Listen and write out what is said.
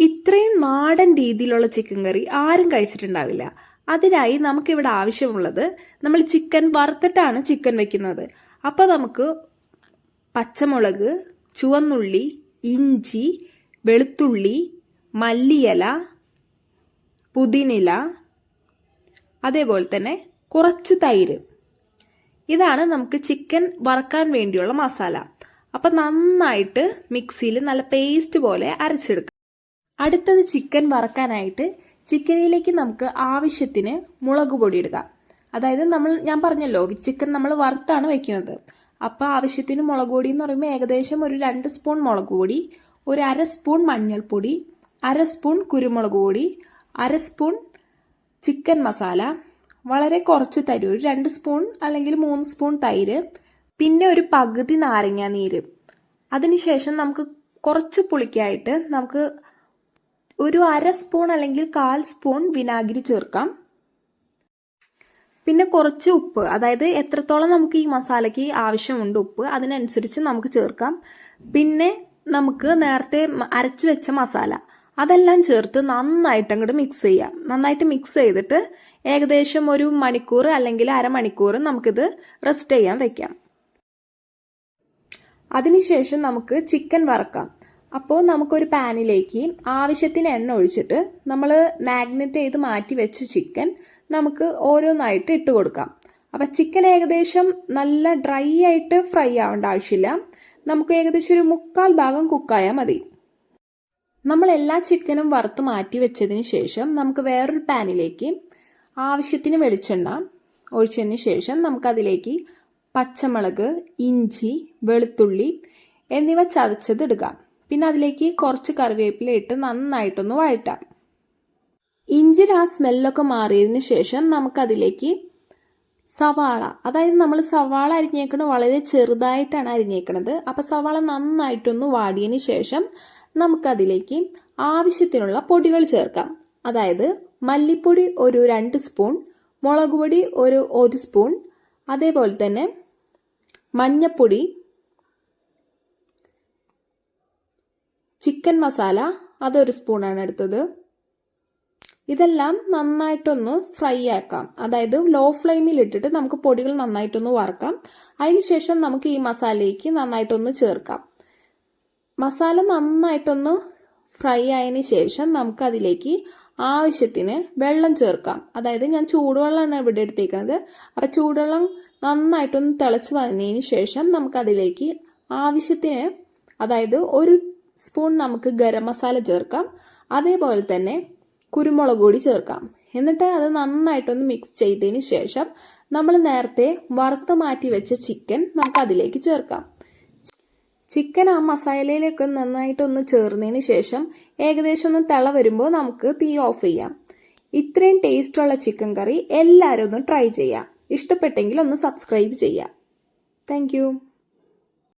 ഇത്രയും നാടൻ രീതിയിലുള്ള ചിക്കൻ കറി ആരും കഴിച്ചിട്ടുണ്ടാവില്ല. അതിനായി നമുക്കിവിടെ ആവശ്യമുള്ളത് നമ്മൾ ചിക്കൻ വറുത്തിട്ടാണ് ചിക്കൻ വെക്കുന്നത്. അപ്പോൾ നമുക്ക് പച്ചമുളക് ചുവന്നുള്ളി ഇഞ്ചി വെളുത്തുള്ളി മല്ലിയില പുതിനില അതേപോലെ തന്നെ കുറച്ച് തൈര്. ഇതാണ് നമുക്ക് ചിക്കൻ വറുക്കാൻ വേണ്ടിയുള്ള മസാല. അപ്പം നന്നായിട്ട് മിക്സിയിൽ നല്ല പേസ്റ്റ് പോലെ അരച്ചെടുക്കാം. അടുത്തത് ചിക്കൻ വറക്കാനായിട്ട് ചിക്കനിലേക്ക് നമുക്ക് ആവശ്യത്തിന് മുളക് പൊടി ഇടുക. അതായത് നമ്മൾ ഞാൻ പറഞ്ഞല്ലോ ചിക്കൻ നമ്മൾ വറുത്താണ് വെക്കുന്നത്. അപ്പോൾ ആവശ്യത്തിന് മുളക് പൊടി എന്ന് പറയുമ്പോൾ ഏകദേശം ഒരു രണ്ട് സ്പൂൺ മുളക് പൊടി ഒരു അര സ്പൂൺ മഞ്ഞൾപ്പൊടി അര സ്പൂൺ കുരുമുളക് പൊടി അര സ്പൂൺ ചിക്കൻ മസാല വളരെ കുറച്ച് തരും ഒരു രണ്ട് സ്പൂൺ അല്ലെങ്കിൽ മൂന്ന് സ്പൂൺ തൈര് പിന്നെ ഒരു പകുതി നാരങ്ങ നീര്. അതിനുശേഷം നമുക്ക് കുറച്ച് പുളിക്കായിട്ട് നമുക്ക് ഒരു അര സ്പൂൺ അല്ലെങ്കിൽ കാൽ സ്പൂൺ വിനാഗിരി ചേർക്കാം. പിന്നെ കുറച്ച് ഉപ്പ് അതായത് എത്രത്തോളം നമുക്ക് ഈ മസാലയ്ക്ക് ആവശ്യമുണ്ട് ഉപ്പ് അതിനനുസരിച്ച് നമുക്ക് ചേർക്കാം. പിന്നെ നമുക്ക് നേരത്തെ അരച്ചു വെച്ച മസാല അതെല്ലാം ചേർത്ത് നന്നായിട്ട് അങ്ങോട്ട് മിക്സ് ചെയ്യാം. നന്നായിട്ട് മിക്സ് ചെയ്തിട്ട് ഏകദേശം ഒരു മണിക്കൂർ അല്ലെങ്കിൽ അരമണിക്കൂർ നമുക്കിത് റെസ്റ്റ് ചെയ്യാൻ വെക്കാം. അതിനുശേഷം നമുക്ക് ചിക്കൻ വറക്കാം. അപ്പോൾ നമുക്കൊരു പാനിലേക്ക് ആവശ്യത്തിന് എണ്ണ ഒഴിച്ചിട്ട് നമ്മൾ മാഗ്നറ്റ് ചെയ്ത് മാറ്റി വെച്ച ചിക്കൻ നമുക്ക് ഓരോന്നായിട്ട് ഇട്ട് കൊടുക്കാം. അപ്പം ചിക്കൻ ഏകദേശം നല്ല ഡ്രൈ ആയിട്ട് ഫ്രൈ ആവേണ്ട ആവശ്യമില്ല. നമുക്ക് ഏകദേശം ഒരു മുക്കാൽ ഭാഗം കുക്കായാൽ മതി. നമ്മൾ എല്ലാ ചിക്കനും വറുത്ത് മാറ്റി വെച്ചതിന് ശേഷം നമുക്ക് വേറൊരു പാനിലേക്ക് ആവശ്യത്തിന് വെളിച്ചെണ്ണ ഒഴിച്ചതിന് ശേഷം നമുക്കതിലേക്ക് പച്ചമുളക് ഇഞ്ചി വെളുത്തുള്ളി എന്നിവ ചതച്ചത് ഇടുക. പിന്നെ അതിലേക്ക് കുറച്ച് കറിവേപ്പില ഇട്ട് നന്നായിട്ടൊന്ന് വഴറ്റാം. ഇഞ്ചിയുടെ ആ സ്മെല്ലൊക്കെ മാറിയതിന് ശേഷം നമുക്കതിലേക്ക് സവാള അതായത് നമ്മൾ സവാള അരിഞ്ഞേക്കണത് വളരെ ചെറുതായിട്ടാണ് അരിഞ്ഞേക്കണത്. അപ്പോൾ സവാള നന്നായിട്ടൊന്ന് വാടിയതിന് ശേഷം നമുക്കതിലേക്ക് ആവശ്യത്തിനുള്ള പൊടികൾ ചേർക്കാം. അതായത് മല്ലിപ്പൊടി ഒരു രണ്ട് സ്പൂൺ മുളക് പൊടി ഒരു ഒരു സ്പൂൺ അതേപോലെ തന്നെ മഞ്ഞപ്പൊടി ചിക്കൻ മസാല അതൊരു സ്പൂണാണ് എടുത്തത്. ഇതെല്ലാം നന്നായിട്ടൊന്ന് ഫ്രൈ ആക്കാം. അതായത് ലോ ഫ്ലെയിമിൽ ഇട്ടിട്ട് നമുക്ക് പൊടികൾ നന്നായിട്ടൊന്ന് വറക്കാം. അതിനുശേഷം നമുക്ക് ഈ മസാലയ്ക്ക് നന്നായിട്ടൊന്ന് ചേർക്കാം. മസാല നന്നായിട്ടൊന്ന് ഫ്രൈ ആയതിന് ശേഷം നമുക്ക് അതിലേക്ക് ആവശ്യത്തിന് വെള്ളം ചേർക്കാം. അതായത് ഞാൻ ചൂടുവെള്ളമാണ് ഇവിടെ എടുത്തേക്കുന്നത്. അപ്പോൾ ചൂടുവെള്ളം നന്നായിട്ടൊന്ന് തിളച്ച് വന്നതിന് ശേഷം നമുക്കതിലേക്ക് ആവശ്യത്തിന് അതായത് ഒരു സ്പൂൺ നമുക്ക് ഗരം മസാല ചേർക്കാം. അതേപോലെ തന്നെ കുരുമുളക് കൂടി ചേർക്കാം. എന്നിട്ട് അത് നന്നായിട്ടൊന്ന് മിക്സ് ചെയ്തതിന് ശേഷം നമ്മൾ നേരത്തെ വറുത്ത് മാറ്റി വെച്ച ചിക്കൻ നമുക്ക് അതിലേക്ക് ചേർക്കാം. ചിക്കൻ ആ മസാലയിലേക്ക് നന്നായിട്ടൊന്ന് ചേർന്നതിന് ശേഷം ഏകദേശം ഒന്ന് തിള വരുമ്പോൾ നമുക്ക് തീ ഓഫ് ചെയ്യാം. ഇത്രയും ടേസ്റ്റുള്ള ചിക്കൻ കറി എല്ലാവരും ഒന്ന് ട്രൈ ചെയ്യാം. ഇഷ്ടപ്പെട്ടെങ്കിൽ ഒന്ന് സബ്സ്ക്രൈബ് ചെയ്യാം. താങ്ക്